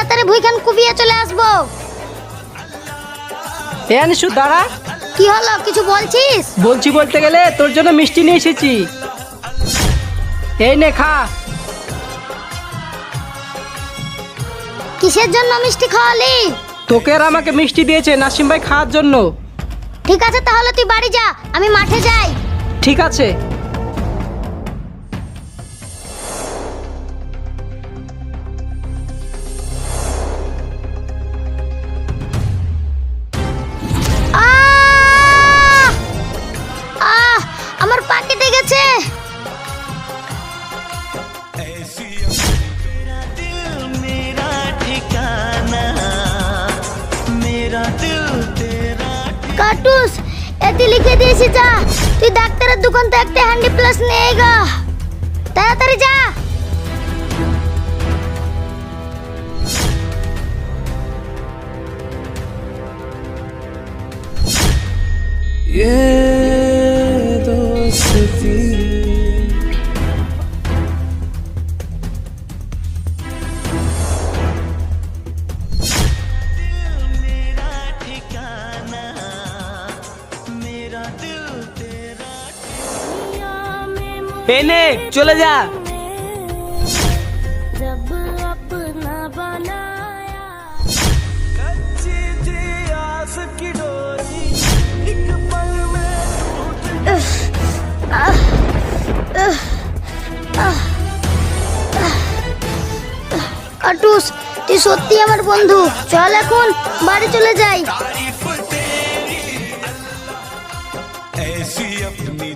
তাড়াতাড়ি ভুইখান কুবিয়ে চলে আসব। এ আনিসু দাঁড়া। কি হলো কিছু বলছিস? বলছি বলতে গেলে তোর জন্য মিষ্টি নিয়ে এসেছি। এই নে খা। কিসের জন্য মিষ্টি খাওয়ালি? তোকে আর আমাকে মিষ্টি দিয়েছে নাসিম ভাই খাওয়ার জন্য। ঠিক আছে তাহলে তুই বাড়ি যা আমি মাঠে যাই। ঠিক আছে। কাটুস এতে লিখে দিয়েছি যা তুই ডাক্তারের দোকান থেকে একটা হ্যান্ডি প্লাস নিয়ে গা তাড়াতাড়ি যা ये दोस्ती এই নে চলে যা जब अपना बनाया कच्ची थी आस की डोरी एक पल में কাটুস তুই সত্যি আমার বন্ধু চল এখন বাড়ি চলে যাই तारीफ तेरी ऐसी अपनी